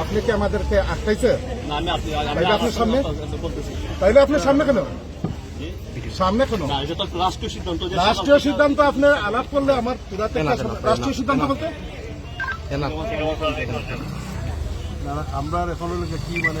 আপনি কি আমাদেরকে আটকাইছে? না আপনি তাইলে আপনার সামনে? তাইলে আপনি সামনে কেন? সামনে কেন? রাষ্ট্রীয় সিদ্ধান্ত রাষ্ট্রীয় সিদ্ধান্ত আপনি আলাপ করলে আমার রাষ্ট্রীয় সিদ্ধান্ত বলতে আমরা এখন কি মানে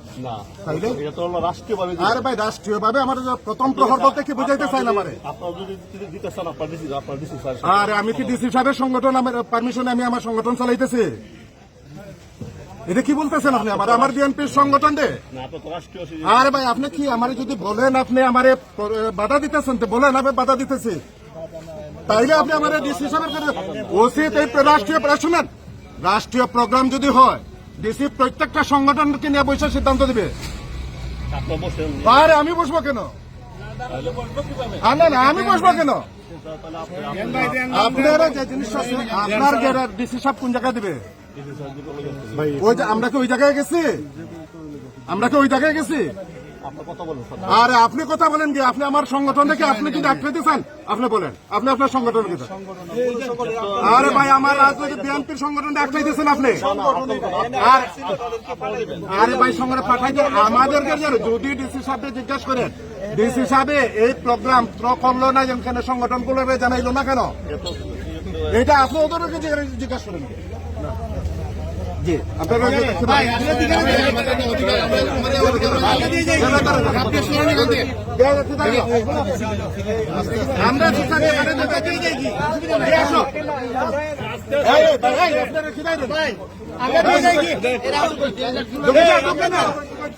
না তাইলে? এটা তো রাষ্ট্রীয়ভাবে আরে ভাই রাষ্ট্রীয় আমার প্রথম প্রহর বলতে কি বুঝাইতে চাই না আরে আমি কি ডিসি সাহেবের সংগঠন আমার পারমিশনে আমি আমার সংগঠন চালাইতেছি? এটা কি বলতেছেন আপনি আমার আমার বিএনপির সংগঠন আরে ভাই আপনি কি আমারে যদি বলেন আপনি আমারে বাধা দিতেছেন তো বলেন আমি বাধা দিতেছি। তাইলে আপনি আমার ডিসি সাহেবের এই রাষ্ট্রীয় শুনেন রাষ্ট্রীয় প্রোগ্রাম যদি হয় ডিসি প্রত্যেকটা সংগঠনকে নিয়ে বসে সিদ্ধান্ত দিবে। আরে আমি বসবো কেন? না না, আমি বসবো কেন? আপনারা যে জিনিস আপনার ডিসি সাহেব কোন জায়গায় দিবে? আমরা কি ওই জায়গায় গেছি? আমরা কি ওই জায়গায় গেছি? আরে, আপনি কথা বলেন কি? আপনি আমার সংগঠন থেকে আপনি কি ডাক্তার চান আপনি বলেন। আপনি আপনার সংগঠন কি আরে ভাই, আমার রাজনৈতিক বিএনপির সংগঠন ডাক্তার দিয়েছেন আপনি? আর আরে ভাই, সংগঠন পাঠাই দেন। আমাদেরকে যদি ডিসি সাহেবকে জিজ্ঞাসা করেন, ডিসি সাহেবে এই প্রোগ্রাম করল না যেখানে সংগঠনগুলো জানাইলো না কেন? এটা আপনি ওদেরকে জিজ্ঞাসা- করেন। আমরা।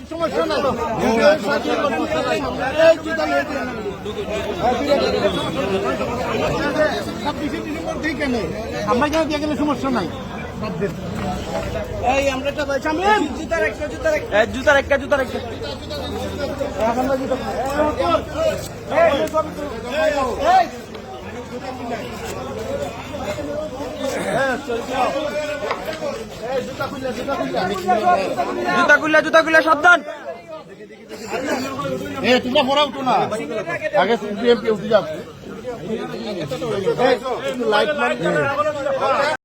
সমস্যা? আমরা কেন দিয়ে গেলে সমস্যা নাই? এই আমরা একটা বলছি আমি জুতার একটা জুতার একটা। জুতার একটা জুতার একটা। জুতা খুললে জুতা খুললে সাবধান। এ তোমরা পড়া উঠো না। আগে বিএমপি উঠে যাও। লাইট